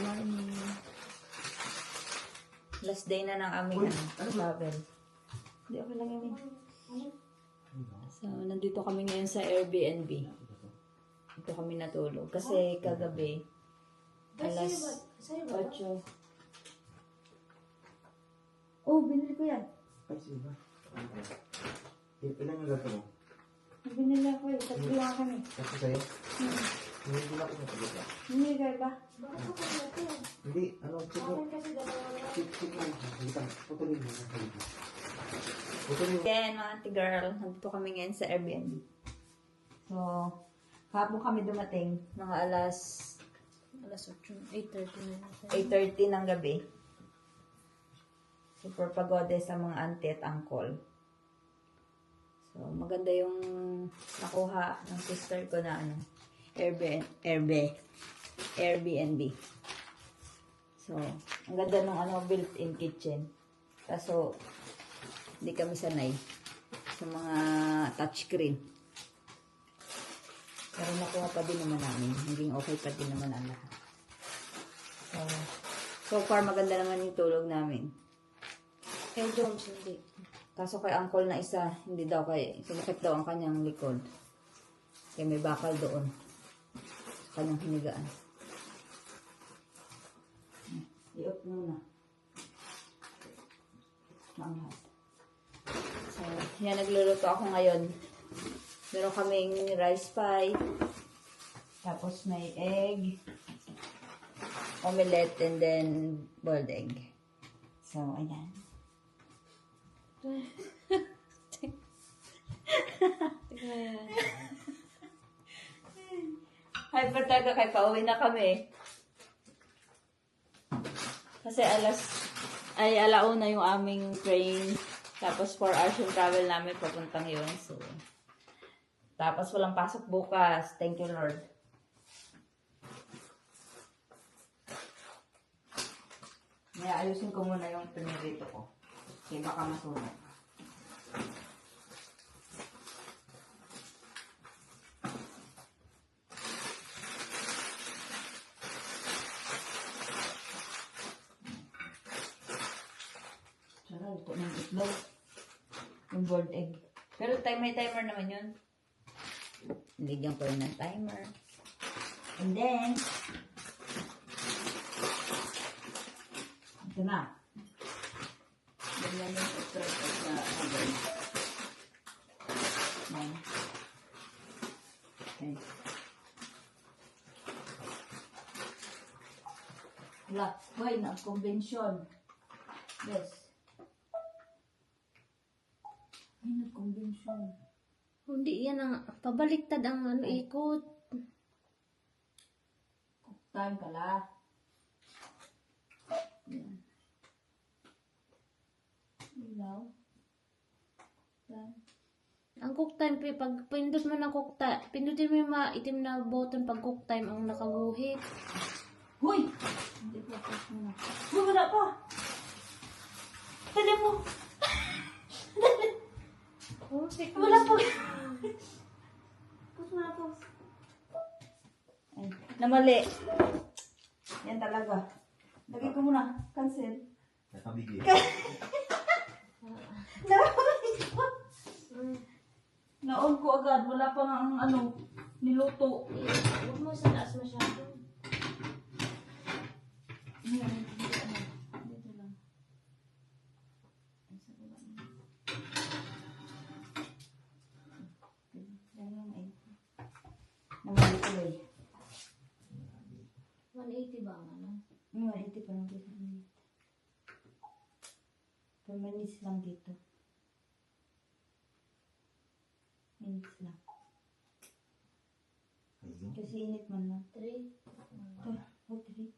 morning. Last day na ng aming ano, ano ba? travel. Hindi, okay lang yun. eh. So, nandito kami ngayon sa Airbnb. Dito kami natulog. Kasi kagabi, alas 8. Oh, binili ko yan. Ay, sino ba? Il- Ilan yung gato mo? Binili ako eh. Tatlo lang kami. Kasi sa'yo? Hmm. Hindi na ako napalit. Hindi kayo ba? Hindi, ano, check mo. Check, check mo. Kita, putulin mo. putulin mo. Again, mga ate girl, nandito kami ngayon sa Airbnb. So, kahapon kami dumating, mga alas Alas 8, 8.30 na natin. 8.30 ng gabi. Super pagode sa mga auntie at uncle. So, maganda yung nakuha ng sister ko na ano, Airbnb. Airbnb. Airbnb. So, ang ganda ng ano, built-in kitchen. Kaso, hindi kami sanay sa mga touchscreen. Pero nakuha pa din naman namin. Naging okay pa din naman ang lahat. So, so far maganda naman yung tulog namin. Kay Jones, hindi. Kaso kay uncle na isa, hindi daw kay, sumakit daw ang kanyang likod. Kaya may bakal doon. Sa kanyang hinigaan. I-off muna. Maanghas. So, yan, nagluluto ako ngayon. Meron kaming rice pie. Tapos may egg. Omelette and then boiled egg. So, ayan. Tingnan yan. Hyper talaga kay pauwi na kami. Kasi alas, ay alauna yung aming train. Tapos 4 hours yung travel namin papuntang yun. So, tapos walang pasok bukas. Thank you, Lord. May ayusin ko muna yung pinirito ko. Kasi baka masunog. Sarap ito ng itlog. Yung boiled egg. Pero time may timer naman yun. Ligyan ko yun ng timer. And then, ito na. Ganyan yung subscribe na agad. Yan. Okay. Black wine ang convention. Yes. Ay, nag-convention. Hindi yan ang, pabaliktad ang ano, ikot. Time pala. Yan. Ilaw. Yan. Ang cook time, pag pindot mo ng cook time, pindutin mo yung maitim na button pag cook time ang nakaguhit. Hoy! Hindi pa pa wala pa! Dali mo! Oh. Wala na, pus. Ay, namali. Yan talaga. Lagay ko muna. Cancel. Nakabigay. Nakabalik ko. Naon ko agad. Wala pa nga ang ano, niluto. Huwag mo sa taas masyado. Ayan, 180 pa lang dito. Per minutes lang dito. Minutes lang. Kasi init man lang. 3. Ito, oh, 3.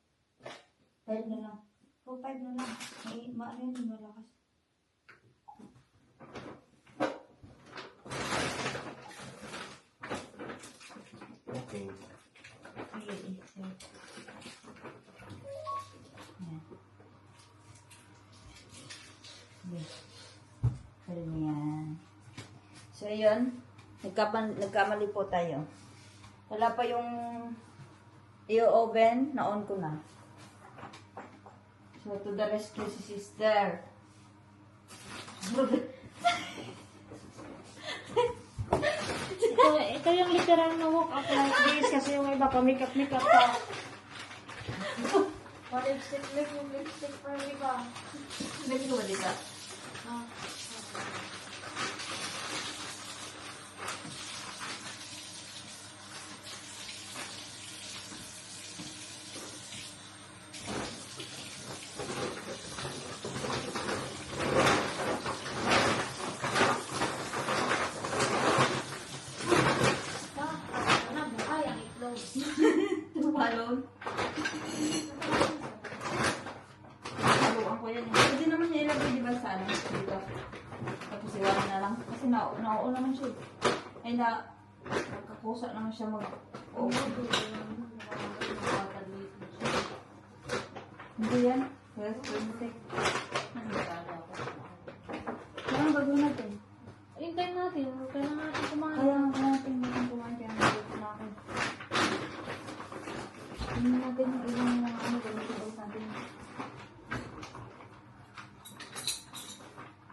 5 na lang. Oh, 5 na lang. May, maano yun, malakas. Okay. Sige, eh, so. Yan. Sige. Pwede mo yan. So, yun. Nagkapan, nagkamali po tayo. Wala pa yung i-oven, na-on ko na. So, to the rescue si sister. Ito, ito yung literal na walk up like this kasi yung iba pa makeup makeup pa. Pa-lipstick, lip lipstick pa yung iba. Pwede ko ba dito? Ah. Ah, ano ba? Ay, ang itlog. Tumalon. Haluan ko yan. Pwede naman niya ilagay, di ba, sa ano, dito. Tapos iwan na lang. Kasi na, nauo naman siya. Ay, na, magkakusa naman siya mag... Oh, Oh, hindi yan. Yes, pwede. Parang gagawin natin. Hintayin natin. Kailangan natin kumain. Kaya nga natin yung kumain kaya nandito na ako. Hindi natin yung ibang mga ano, ulit natin.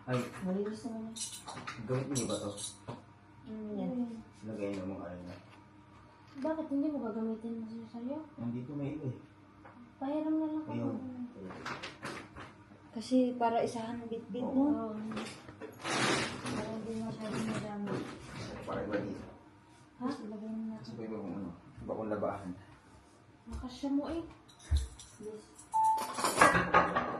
Ay, Malinis naman yan. gawin niyo ba to? Mm, yan. Lagay mo mga ano na. Bakit hindi mo gagamitin mo siya sa'yo? Nandito may iba eh. Pahiram na lang ako. Kasi para isahan ng bit-bit, no? Oo. Para hindi masyadong madami. Para iba dito. Ha? Ilagay na natin. Kasi iba kung ano. Iba kung labahan. Makasya mo eh. Yes.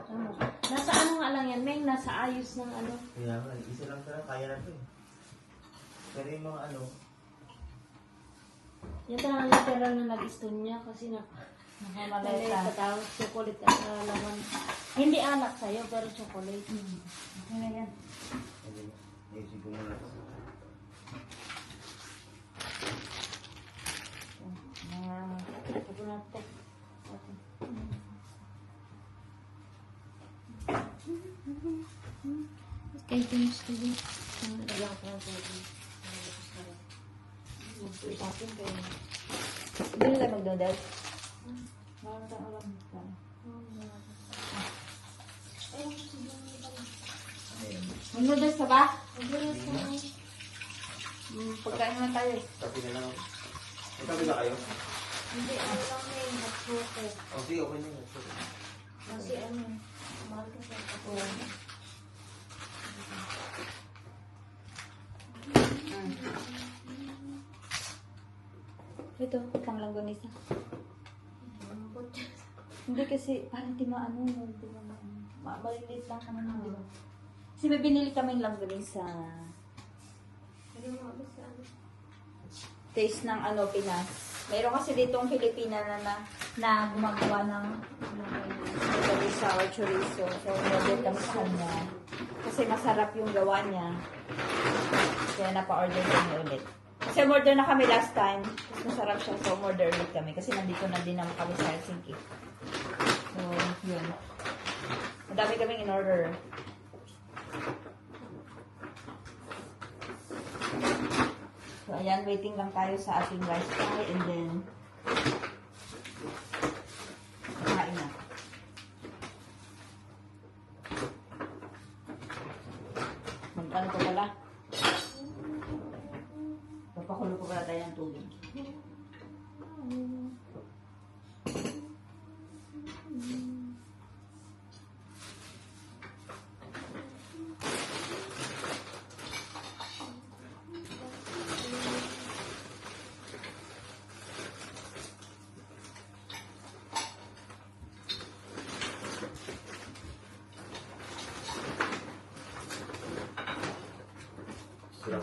Ano? Nasa ano nga lang yan, Meng? Nasa ayos ng ano. Kaya nga, isa lang talaga kaya na to eh. Pero yung mga ano, Yan talaga literal na nag-stone niya kasi na Nakamaleta. Maleta tapos chocolate ang uh, laman. Hindi anak sa'yo, pero chocolate. Okay na yan. ayun, ayusin ko muna natin. Kaya ito yung studio. Lagyan ko ng tubig. Tapin kayo. Na tayo magdodel. Meron tayong alam. Ayun. Mag-noodles ka ba? Magdulas ka na. Mm, pagkain naman tayo. Tapi na lang tabi ba kayo? Hindi, ano lang na yung. Oh, sige, okay na yun. Kasi ano, mahal ka sa ako. Ito, pang langgonisa. Hindi kasi, parang di maano, di ba maano. Ma maliliit lang ka naman, di ba? Kasi may binili kaming langgonisa. Hindi mo abis sa ano. Taste ng ano, Pinas. Meron kasi ditong Pilipina na, na, na gumagawa ng langgonisa or chorizo. So, order kami sa. Kasi masarap yung gawa niya. Kaya napa-order kami ulit. Kasi order na kami last time. Tapos masarap siya. So, order ulit kami. Kasi nandito na din naman kami sa Helsinki. So, yun. Madami kaming in-order. So, ayan, waiting lang tayo sa ating rice pie and then kain na. Magkano ko pala? Papakulo ko pala tayo ng tubig.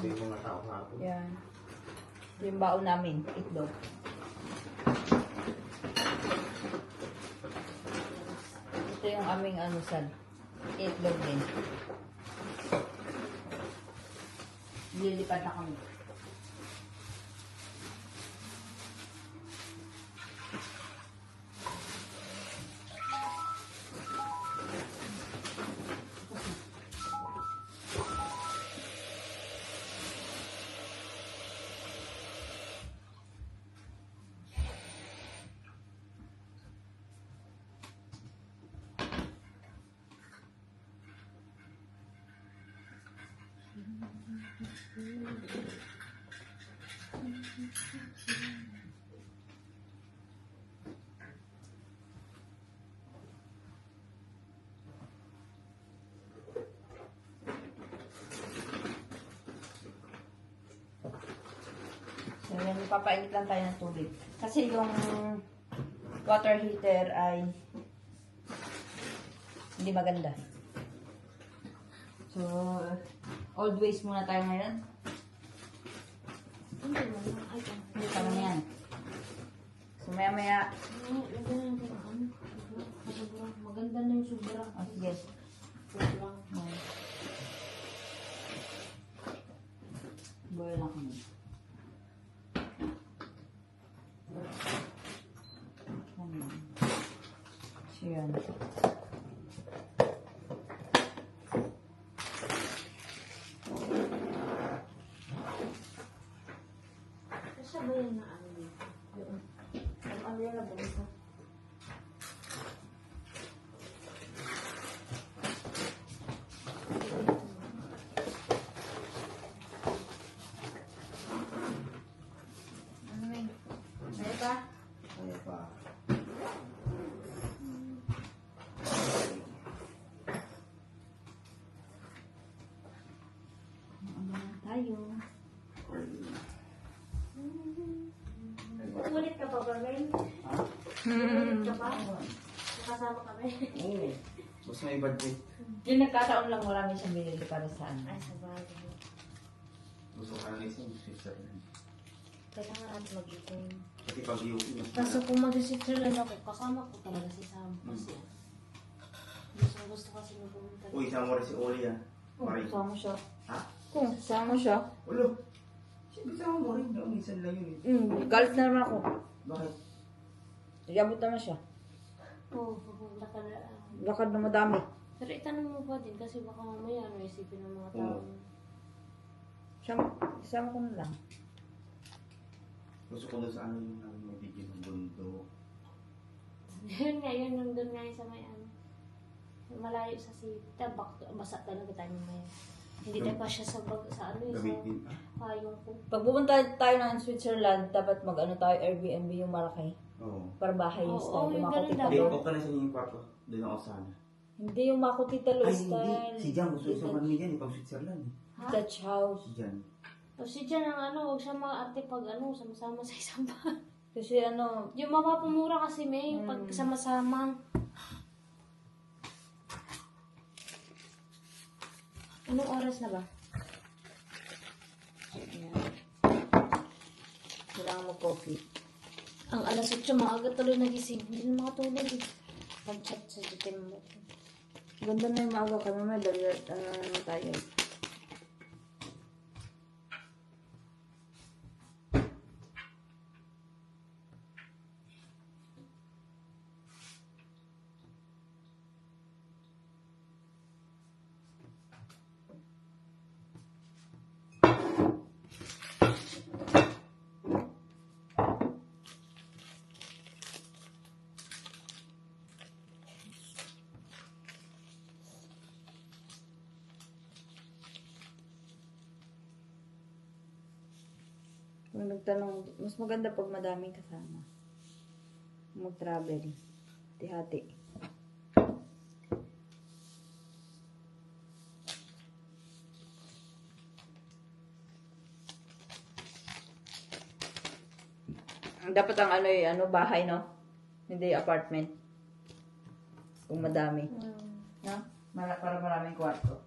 Yung mga tao kahapon. Yan. Yung baon namin, itlog. Ito yung aming ano sal. Itlog din. Lilipad na kami. So, yan, ipapainit lang tayo ng tubig. Kasi yung water heater ay hindi maganda. So, old ways muna tayo ngayon. Hindi pa naman yan. So, maya maya. Maganda na yung sobra. oh, sige. Sobra. Boil lang kami. Ano? So, yan. Kasi ba yan na ano dito? Yun. Ang ano yan na bansa? Ano yun? May pa? Kaya pa. Ano na tayo? Ben? Ha? Ka pa? Kasama kami. Oo. Basta may budget. Yung nagkataon lang marami siyang binili para sa ano. Ay, sa bagay. Gusto ka na isa, Switzerland. Kailangan natin mag-ipon. Kasi pag UP, mas Kaso kung mag-Switzerland ako, kasama ko talaga si Sam. Kasi, gusto, gusto kasi na pumunta. Uy, isama mo rin si Oli ah. Maray. Sama siya. Ha? Kung sama siya. Ulo. Siyempre isama mo rin. Ang minsan lang yun eh. Hmm, galit na naman ako. Bakit? Iabot naman siya. Oo, pupunta ka na. Lakad na madami. Pero itanong mo pa din kasi baka mamaya ano isipin ng mga tao. Sama, isama ko na lang. Gusto ko doon sa ano yung ano, video ng bundok. Yun nga, yun nandun nga yung sa may ano. Malayo sa city. Tabak, basa talaga tayo mamaya. Hindi tayo pa siya sa, bag, sa ano yung Gamitin. sa payong ko. Pag pupunta tayo ng Switzerland, dapat mag-ano tayo, Airbnb yung Maraki. Oo. Para bahay yung Oo, style. yung ganun Hindi, Talo. okay na sa yung kwarto. Doon ako sana. Hindi yung Makuti Talo Ay, style. hindi. Si Jan, gusto sa Manila yan. Ipang Switzerland eh. Ha? Dutch house. Si Jan. O si Jan ang ano, huwag siya maarte pag ano, sama-sama sa isang bahay. Kasi ano, Yung mapapamura kasi may, yung pag Mm. sama-sama. Anong oras na ba? Ayan. Kailangan mo coffee. Ang alas 8, maaga tuloy nagising. Hindi na makatulog eh. Pag-chat sa jitin mo. Ganda na yung maaga kami. May dali, ano naman tayo. Kung nagtanong, mas maganda pag madaming kasama. Mag-travel. Hati-hati. Dapat ang ano eh, ano, bahay, no? Hindi apartment. Kung madami. No? Mara, para maraming kwarto.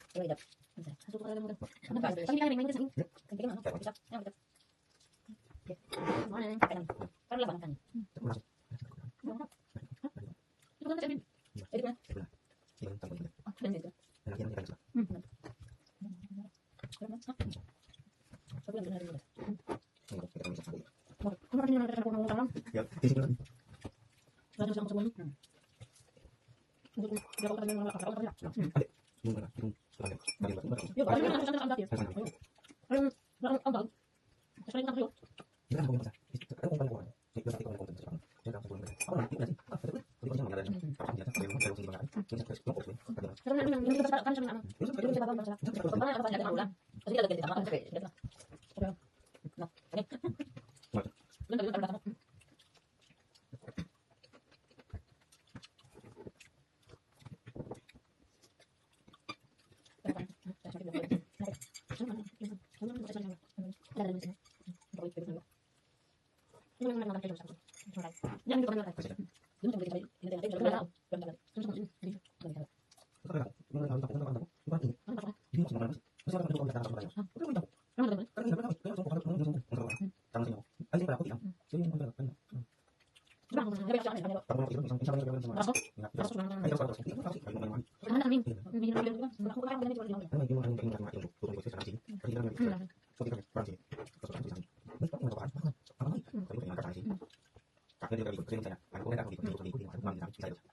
Yung ang bag, kasi rin Dadalhin mo sila. Ito ko yung pwede sa mga. Ano naman naman 연료가 미국 주행차나 바로 오메다 공기 군이 이동이 이동하는 공항이나 기사이로 다.